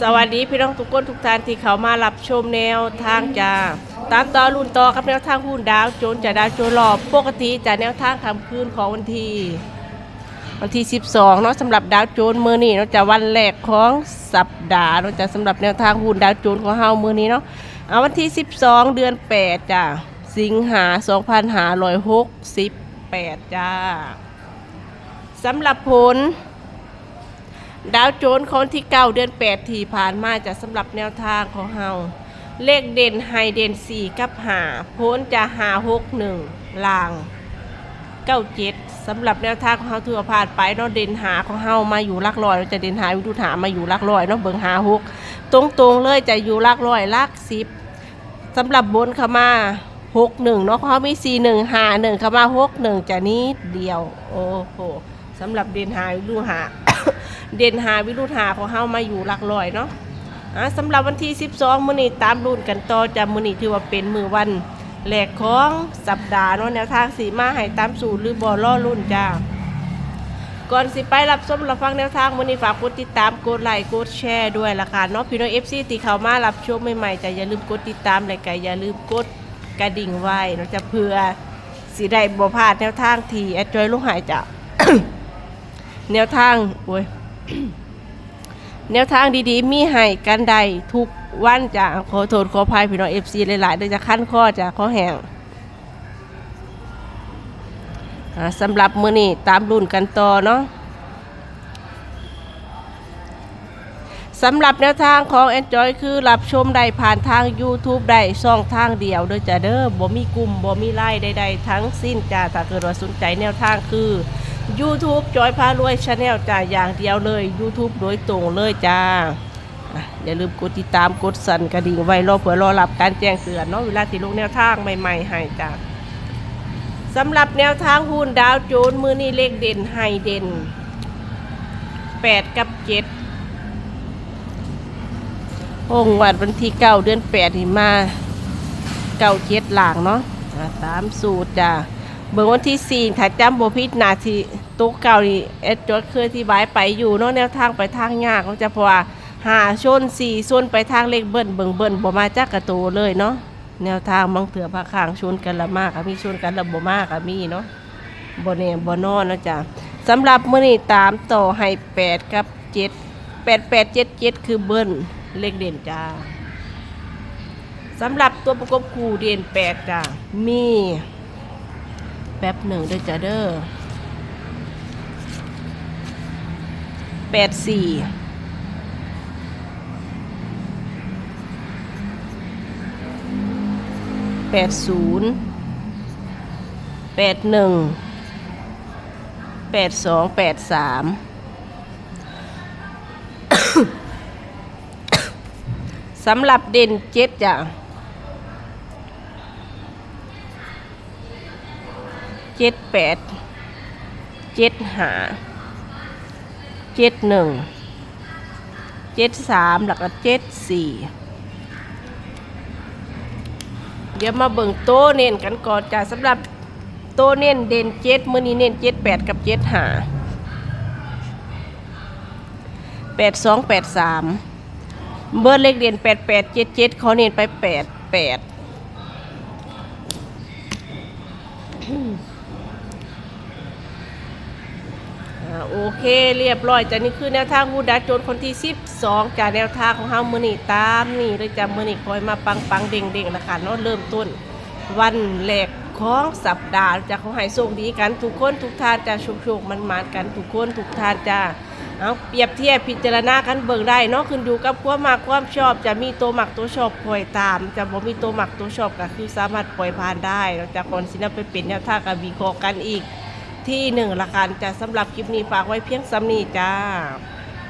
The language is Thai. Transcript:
สวัสดีพี่น้องทุกคนทุกท่านที่เขามารับชมแนวทางจ้าตามต่อรุ่นต่อกับแนวทางหุ้นดาวโจนจะดาวโจนหลอบปกติจะแนวทางคำคืนของวันที่วันที่ 12 เนาะสำหรับดาวโจนมือนี้เนาะจะวันแรกของสัปดาห์เนาะจะสำหรับแนวทางหุ้นดาวโจนของเฮามือนี้เนาะเอาวันที่ 12 เดือน 8 จ้าสิงหา2568 จ้าสำหรับผล ดาวโจนส์คนที่เก้าเดือนแปดที่ผ่านมาจะสำหรับแนวทางของเฮาเลขเด่นไฮเด่นสี่กับหาพ้นจะหาหกหนึ่งลางเก้าเจ็ดสำหรับแนวทางของเฮาถือว่าผ่านไปเนาะเด่นหาของเฮามาอยู่ลักร้อยเราจะเด่นหาวิทุหามาอยู่ลักร้อยเนาะเบิ่งหาหกตรงๆเลยจะอยู่ลักร้อยลักสิบสำหรับบนขมาหกหนึ่งเนาะเขามีสี่หนึ่งหาหนึ่งขมาหกหนึ่งจะนิดเดียวโอ้โหสำหรับเด่นหาวิทุหา เด่นหาวิรุธหาของเฮามาอยู่หลักร้อยเนาะอะสำหรับวันที่ 12 มื้อนี้ตามรุ่นกันต่อจะมื้อนี้ถือว่าเป็นมือวันแรกของสัปดาห์เนาะแนวทางสีมาให้ตามสูตรหรือบ่ล่อรุ่นจ้าก่อนสิไปรับชมรับฟังแนวทางมื้อนี้ฝากกดติดตามกดไลค์กดแชร์ด้วยล่ะค่ะเนาะพี่น้อง FC ที่เข้ามารับชมใหม่ๆจะอย่าลืมกดติดตามและก็อย่าลืมกดกระดิ่งไว้เนาะจะเพื่อสิได้บ่พลาดแนวทางที่แอดจอยลูกหายจ้ะแนวทางโอ้ย แนวทางดีๆ มีให้กันใดทุกวันจ้ะขอโทษขออภัยพี่น้องเอฟซีหลายๆเดี๋ยจะขั้นข้อจ้ะข้อแห้งสำหรับมือนี้ตามรุ่นกันต่อเนาะสำหรับแนวทางของ Enjoy คือรับชมได้ผ่านทาง YouTube ได้ช่องทางเดียวโดยจะเด้อบ่มีกลุ่มบ่มีไล่ใดๆทั้งสิ้นจ้าถ้าเกิดว่าสนใจแนวทางคือ YouTube จอยพารวยชาแนลจ้าอย่างเดียวเลย YouTube โดยตรงเลยจ้าอย่าลืมกดติดตามกดสั่นกระดิ่งไว้รอเผื่อรอรับการแจ้งเตือนเนาะเวลาที่ลงแนวทางใหม่ๆให้จ้าสำหรับแนวทางหุ้นดาวโจนมือนี้เลขเด่นไฮเด่น8 กับ7องวัดวันที่เก้าเดือนแปดนี่มาเก้าเจ็ดหลางเนาะอ่าตามสูตรจ้ะ เบิ่งวันที่สี่ถ้าจำบ่ผิดนาทีตุ๊กเก่านี่เอ็ดจดเคยที่บายไปอยู่เนาะแนวทางไปทางยากเขาจะเพราะว่าหาชนสี่ชนไปทางเลขเบิ้ลเบิ่งเบิ้ลบ่มาจักกระโตเลยเนาะแนวทางบางเถื่อพาข้างชนกันละมากอะมีชนกันละบ่มากอะมีเนาะบ่แน่บ่นอนนะจ้ะสำหรับมื้อนี้ตามต่อให้แปดกับเจ็ดแปดแปดเจ็ดเจ็ดคือเบิ้ลเลขเด่นจ้าสำหรับตัวประกบคู่เด่นแปดจ้ามี แป๊บหนึ่งเด้อจ้าเด้อแปดสี่แปดศูนย์แปดหนึ่งแปดสองแปดสามสำหรับเด่นเจ็ดจ้ะ เจ็ดแปดเจ็ดหาเจ็ดหนึ่งเจ็ดสามแล้วก็เจ็ดสี่เดี๋ยวมาเบิ่งโตเน้นกันก่อนจ้ะสำหรับโตเน้นเด่นเจ็ดมือนี้เน้นเจ็ดแปดกับเจ็ดหาแปดสองแปดสามเบอร์เลขเด่นแปดแปดเจ็ดเจ็ดเขาเน้นไปแปดแปด โอเคเรียบร้อยจ้ะนี่คือแนวทางวูดาโจนคนที่สิบสองจากแนวทางของเฮามือนี่ตามนี่เลยจ้ะมือนี่คอยมาปังปังเด้งเด้งนะคะเนาะเริ่มต้น วันแรกของสัปดาห์จะเขาให้โชคดีกันทุกคนทุกท่านจะชุกชุกมันมากันทุกคนทุกท่านจะเอาเปรียบเทียบพิจารณากันเบิ่งได้เนาะขึ้นอยู่กับความมักความชอบจะมีตัวหมักตัวชอบปล่อยตามจะบ่มีตัวหมักตัวชอบก็คือสามารถปล่อยผ่านได้เราจะก่อนสินำไปเป็นแนวทางกับวิเคราะห์กันอีก ที่หนึ่งละกันจะสำหรับคลิปนี้ฝากไว้เพียงสำนีจ้า